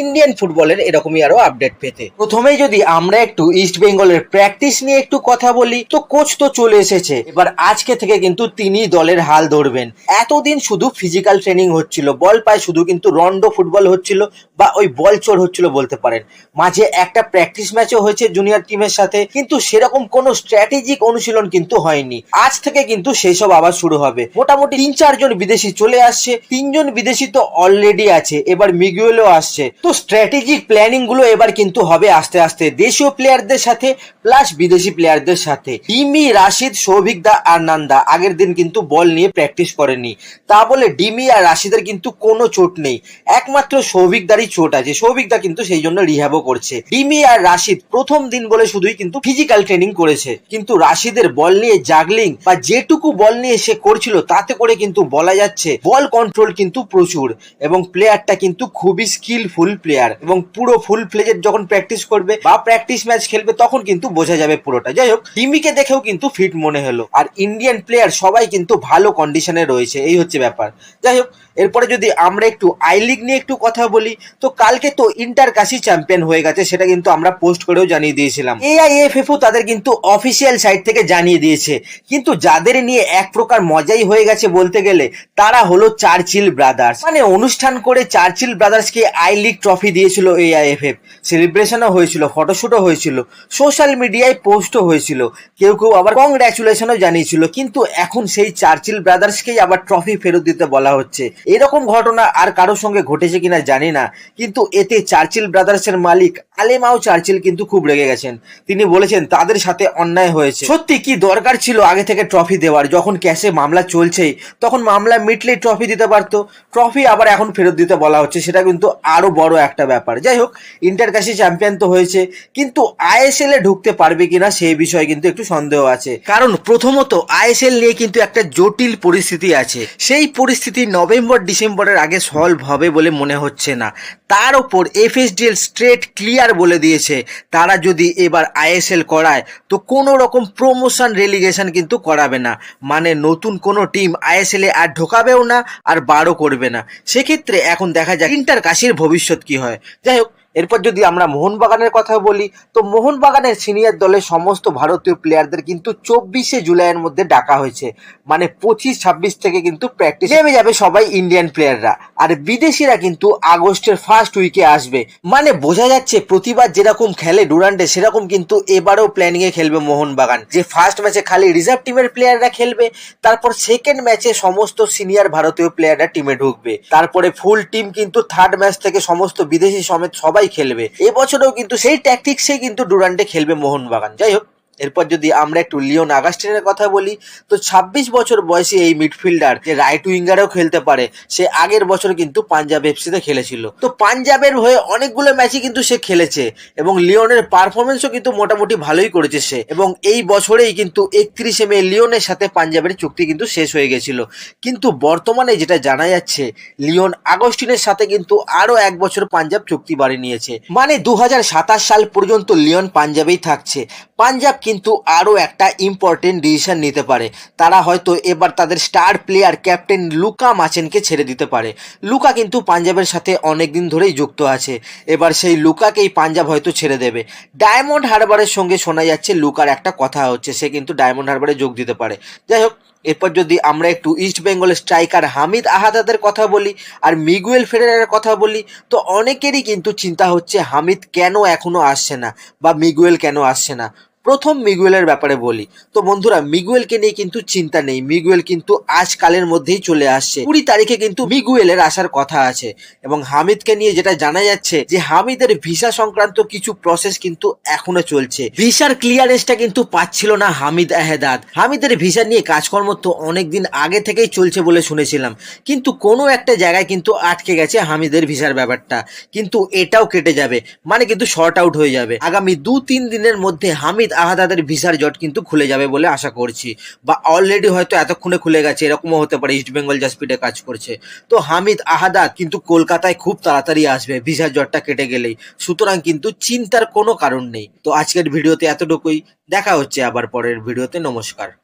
Indian ফুটবলের এরকমই আরও আপডেট পেতে। প্রথমেই যদি আমরা একটু ইস্ট বেঙ্গলের প্র্যাকটিস নিয়ে একটু কথা বলি, তো কোচ তো চলে এসেছে। এবার আজকে থেকে কিন্তু তিনি দলের হাল ধরবেন। এতদিন শুধু ফিজিক্যাল ট্রেনিং হচ্ছিল, বল পায় শুধু কিন্তু রন্ডো ফুটবল হচ্ছিল বা ওই বল চোর হচ্ছিল বলতে পারেন। মাঝে একটা প্র্যাকটিস ম্যাচও হয়েছে জুনিয়র টিমের সাথে, কিন্তু সেরকম কোনো স্ট্র্যাটেজিক অনুশীলন কিন্তু হয়নি। আজ থেকে কিন্তু সেই সব আবার শুরু হবে। মোটামুটি তিন চারজন বিদেশি চলে আসছে, তিনজন বিদেশি তো অলরেডি আছে। এবার মিগুয়েলও আসছে। তো স্ট্র্যাটেজিক প্ল্যানিংগুলো এবার কিন্তু হবে আস্তে আস্তে দেশীয় প্লেয়ারদের সাথে প্লাস বিদেশি প্লেয়ারদের সাথে। ডিমি, রাশিদ, সৌভিক দা আর নান্দা আগের দিন কিন্তু বল নিয়ে প্র্যাকটিস করেনি। তা বলে ডিমি আর রাশিদের কিন্তু কোনো চোট নেই। একমাত্র সৌভিক দারই চোট আছে। সৌভিক দা কিন্তু সেই জন্য রিহ্যাবও করছে। ডিমি আর রাশিদ প্রথম দিন বলে শুধুই কিন্তু ফিজিক্যাল ট্রেনিং করেছে। কিন্তু রাশিদের বল নিয়ে জাগলিং বা যেটুকু বল নিয়ে সে করছিল তাতে করে কিন্তু বলা যাচ্ছে, বল কন্ট্রোল কিন্তু প্রচুর এবং প্লেয়ারটা কিন্তু খুবই স্কিলফুল প্লেয়ার এবং পুরো ফুল ফ্লেজের যখন প্র্যাকটিস করবে বা প্র্যাকটিস ম্যাচ খেলবে, তখন কিন্তু বোঝা যাবে পুরোটা। যাই হোক টিমিকে দেখেও কিন্তু ফিট মনে হলো। আর ইন্ডিয়ান প্লেয়ার সবাই কিন্তু ভালো কন্ডিশনে রয়েছে, এই হচ্ছে ব্যাপার। যাই হোক এরপরে যদি আমরা একটু আই লিগ নিয়ে একটু কথা বলি, তো কালকে তো ইন্টার কাশি চ্যাম্পিয়ন হয়ে গেছে, সেটা কিন্তু আমরা পোস্ট করেও জানিয়ে দিয়েছিলাম। এআইএফএফও তাদের কিন্তু অফিসিয়াল সাইট থেকে জানিয়ে দিয়েছে। কিন্তু যাদের নিয়ে এক প্রকার মজাই হয়ে গেছে বলতে গেলে, তারা হলো চার্চিল ব্রাদার্স মানে অনুষ্ঠান করে চার্চিল ব্রাদার্সকে আই লিগ ট্রফি দিয়েছিল এআইএফএফ সেলিব্রেশনও হয়েছিল ফটোশুটও হয়েছিল সোশ্যাল মিডিয়ায় পোস্টও হয়েছিল। কেউ কেউ আবার কংগ্রাচুলেশনও জানিয়েছিল, কিন্তু এখন সেই চার্চিল ব্রাদার্সকেই আবার ট্রফি ফেরত দিতে বলা হচ্ছে। এরকম ঘটনা আর কারোর সঙ্গে ঘটেছে কিনা জানি না, কিন্তু এতে চার্চিল ব্রাদার্সের মালিক আলেমাও চার্চিল কিন্তু খুব রেগে গেছেন। তিনি বলেছেন, তাদের সাথে অন্যায় হয়েছে। সত্যি কি দরকার ছিল আগে থেকে ট্রফি দেওয়ার? যখন ক্যাশে মামলা চলছেই, তখন মামলা মিটলেই ট্রফি দিতে পারতো। ট্রফি আবার এখন ফেরত দিতে বলা হচ্ছে, সেটা কিন্তু আরও বড় একটা ব্যাপার। যাই হোক ইন্টার কাশি চ্যাম্পিয়ন তো হয়েছে, কিন্তু আইএসএল এ ঢুকতে পারবে কিনা সেই বিষয়ে কিন্তু একটু সন্দেহ আছে। কারণ প্রথমত আইএসএল নিয়ে কিন্তু একটা জটিল পরিস্থিতি আছে। সেই পরিস্থিতি নভেম্বর ডিসেম্বরের আগে সলভ হবে বলে মনে হচ্ছে না। তার ওপর এফএসডিএল স্ট্রেট ক্লিয়ার বলে দিয়েছে। তারা যদি এবার আইএসএল করায়, তো কোনো রকম প্রমোশন রেলিগেশন কিন্তু করাবে না। মানে নতুন কোনো টিম আইএসএল এ আর ঢোকাবেও না আর বারও করবে না। সেক্ষেত্রে এখন দেখা যাক ইন্টার কাশির ভবিষ্যৎ কি হয়? যাই হোক এরপর যদি আমরা মোহনবাগানের কথা বলি, তো মোহনবাগানের সিনিয়র দলের সমস্ত ভারতীয় প্লেয়ারদের কিন্তু চব্বিশে জুলাইয়ের মধ্যে ডাকা হয়েছে। মানে পঁচিশ, ছাব্বিশ থেকে কিন্তু প্র্যাকটিস নেমে যাবে সবাই ইন্ডিয়ান প্লেয়াররা আর বিদেশিরা কিন্তু আগস্টের ফার্স্ট উইকে আসবে। মানে বোঝা যাচ্ছে প্রতিবার যেরকম খেলে ডুরান্ডে, সেরকম কিন্তু এবারেও প্ল্যানিংয়ে খেলবে মোহনবাগান। যে ফার্স্ট ম্যাচে খালি রিজার্ভ টিমের প্লেয়াররা খেলবে, তারপর সেকেন্ড ম্যাচে সমস্ত সিনিয়র ভারতীয় প্লেয়াররা টিমে ঢুকবে। তারপরে ফুল টিম কিন্তু থার্ড ম্যাচ থেকে সমস্ত বিদেশি সমেত সবাই খেলবে। এবছরেও কিন্তু সেই ট্যাকটিক্সে কিন্তু ডুরান্টে খেলবে মোহনবাগান। যাই হোক এরপর যদি আমরা একটু লিওন আগাস্টিনের কথা বলি, তো ২৬ বছর বয়সী এই মিডফিল্ডার, যে রাইট উইঙ্গারেও খেলতে পারে, সে আগের বছর কিন্তু পাঞ্জাব এফসিতে খেলেছিল। তো পাঞ্জাবের হয়ে অনেকগুলো ম্যাচই কিন্তু সে খেলেছে, এবং লিওনের পারফরমেন্সও কিন্তু মোটামুটি ভালোই করেছে সে, এবং এই বছরেই কিন্তু একত্রিশে মে লিওনের সাথে পাঞ্জাবের চুক্তি কিন্তু শেষ হয়ে গেছিল। কিন্তু বর্তমানে যেটা জানা যাচ্ছে, লিওন আগস্টিনের সাথে কিন্তু আরও এক বছর পাঞ্জাব চুক্তি বাড়িয়ে নিয়েছে। মানে দু হাজার সাতাশ সাল পর্যন্ত লিওন পাঞ্জাবেই থাকছে। পাঞ্জাব কিন্তু আরও একটা ইম্পর্টেন্ট ডিসিশন নিতে পারে। তারা হয়তো এবার তাদের স্টার প্লেয়ার ক্যাপ্টেন লুকা মাচেনকে ছেড়ে দিতে পারে। লুকা কিন্তু পাঞ্জাবের সাথে অনেক দিন ধরেই যুক্ত আছে। এবার সেই লুকাকেই পাঞ্জাব হয়তো ছেড়ে দেবে। ডায়মন্ড হারবারের সঙ্গে শোনা যাচ্ছে, লুকার একটা কথা হচ্ছে, সে কিন্তু ডায়মন্ড হারবারে যোগ দিতে পারে। যাই হোক, এরপর যদি আমরা একটু ইস্ট বেঙ্গলের স্ট্রাইকার হামিদ আহাদাদের কথা বলি আর মিগুয়েল ফেডারের কথা বলি, তো অনেকেরই কিন্তু চিন্তা হচ্ছে হামিদ কেন এখনও আসছে না বা মিগুয়েল কেন আসছে না। প্রথম মিগুয়েলের ব্যাপারে বলি। তো বন্ধুরা, মিগুয়েলকে নিয়ে কিন্তু চিন্তা নেই। মিগুয়েল কিন্তু আজকালের মধ্যেই চলে আসছে। কুড়ি তারিখে কিন্তু মিগুয়েলের আসার কথা আছে এবং হামিদকে নিয়ে যেটা জানা যাচ্ছে যে হামিদের ভিসা সংক্রান্ত কিছু প্রসেস কিন্তু এখনও চলছে। ভিসার ক্লিয়ারেন্সটা কিন্তু পাচ্ছিল না হামিদ আহেদাদ। হামিদের ভিসা নিয়ে কাজকর্ম তো অনেকদিন আগে থেকেই চলছে বলে শুনেছিলাম। কিন্তু কোনো একটা জায়গায় কিন্তু আটকে গেছে হামিদের ভিসার ব্যাপারটা। কিন্তু এটাও কেটে যাবে। মানে কিন্তু শর্ট আউট হয়ে যাবে। আগামী দু তিন দিনের মধ্যে হামিদ আহাদাদের ভিসার জট কিন্তু খুলে যাবে বলে আশা করছি। বা অলরেডি হয়তো এতক্ষণে খুলে গেছে, এরকমও হতে পারে ইস্ট বেঙ্গল যা স্পিডে কাজ করছে। তো হামিদ আহাদাদ কিন্তু কলকাতায় খুব তাড়াতাড়ি আসবে ভিসার জটটা কেটে গেলেই। সুতরাং কিন্তু চিন্তার কোনো কারণ নেই। তো আজকের ভিডিওতে এতটুকুই। দেখা হচ্ছে আবার পরের ভিডিওতে। নমস্কার।